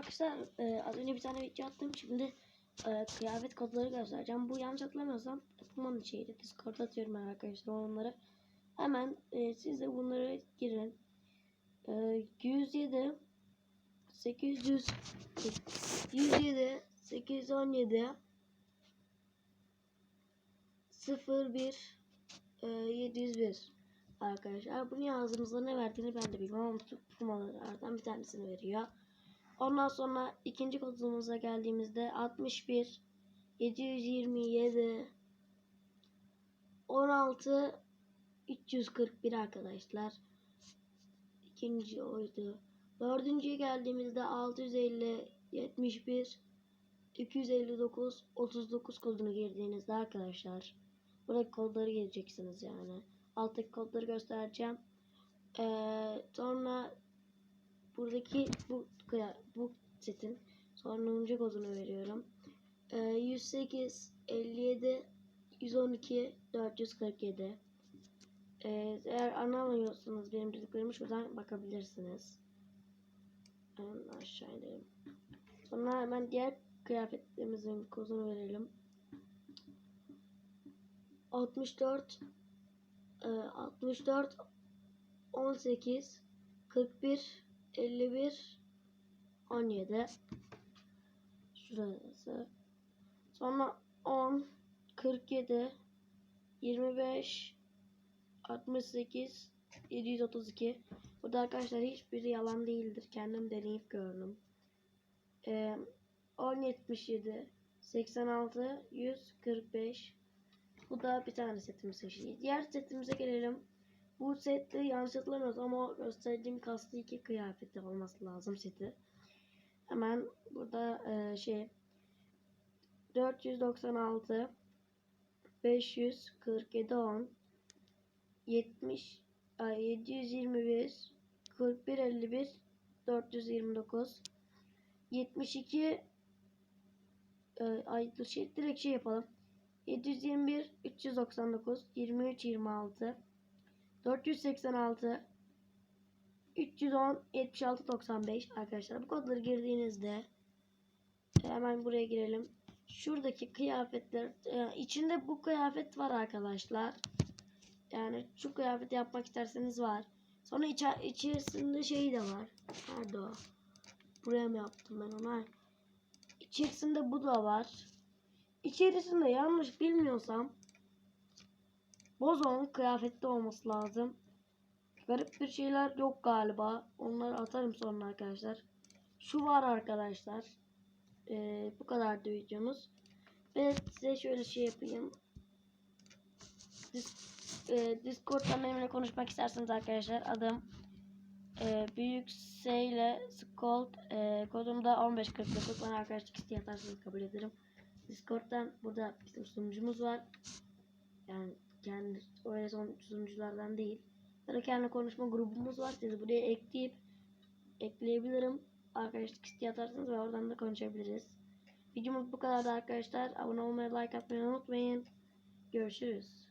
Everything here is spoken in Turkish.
arkadaşlar e, az önce bir tane video attım. Şimdi e, kıyafet kodları göstereceğim. Bu yanlış hatırlamıyorsam Puma'nın şeydi. Discord'a atıyorum arkadaşlar onları. Hemen e, siz de bunları girin. E, 107 800 107 817 01 e, 701 arkadaşlar. Bunu yazdığımızda ne verdiğini ben de bilmem ama Puma'lardan bir tanesini veriyor. Ondan sonra ikinci kodumuza geldiğimizde 61 727 16 341 arkadaşlar. İkinci oydu. Dördüncüye geldiğimizde 650 71 259 39 kodunu girdiğinizde arkadaşlar buradaki kodları gireceksiniz yani. Alttaki kodları göstereceğim. Ee, sonra buradaki bu bu setin sonuncu kodunu veriyorum. Ee, 108 57 112 447 ee, eğer anlamıyorsanız benim dediklerimi şuradan bakabilirsiniz. Hemen aşağı inelim. Sonra hemen diğer kıyafetlerimizin kodunu verelim. 64 e, 64 18 41 51 17 şurası. Sonra 10 47 25 68 732 burada arkadaşlar hiçbiri yalan değildir. Kendim deneyip gördüm. Ee, 10 77 86 145 bu da bir tane setimiz seçildi diğer setimize gelelim bu sette yanlış ama gösterdiğim kaslı iki kıyafeti olması lazım seti. Hemen burada e, şey 496 547 10 70 ay, 721 41 51 429 72 e, ay şey, direkt şey yapalım 721 399 23 26 486 310 76 95 arkadaşlar bu kodları girdiğinizde hemen buraya girelim. Şuradaki kıyafetler e, içinde bu kıyafet var arkadaşlar. Yani şu kıyafeti yapmak isterseniz var. Sonra içer içerisinde şey de var. Nerede o? Buraya mı yaptım ben onu? İçerisinde bu da var. İçerisinde yanlış bilmiyorsam Bozon kıyafette olması lazım. Garip bir şeyler yok galiba. Onları atarım sonra arkadaşlar. Şu var arkadaşlar. Ee, bu kadardı videomuz. Ve size şöyle şey yapayım. Dis e, Discord'dan benimle konuşmak isterseniz arkadaşlar adım e, büyük S ile Scold e, kodumda 1549 bana arkadaşlık isteği atarsanız kabul ederim. Discord'dan burada bizim sunucumuz var. Yani kendi öyle son sunuculardan değil. Ya kendi konuşma grubumuz var. Sizi buraya ekleyip ekleyebilirim. Arkadaşlık isteği atarsanız ve oradan da konuşabiliriz. Videomuz bu kadar arkadaşlar. Abone olmayı, like atmayı unutmayın. Görüşürüz.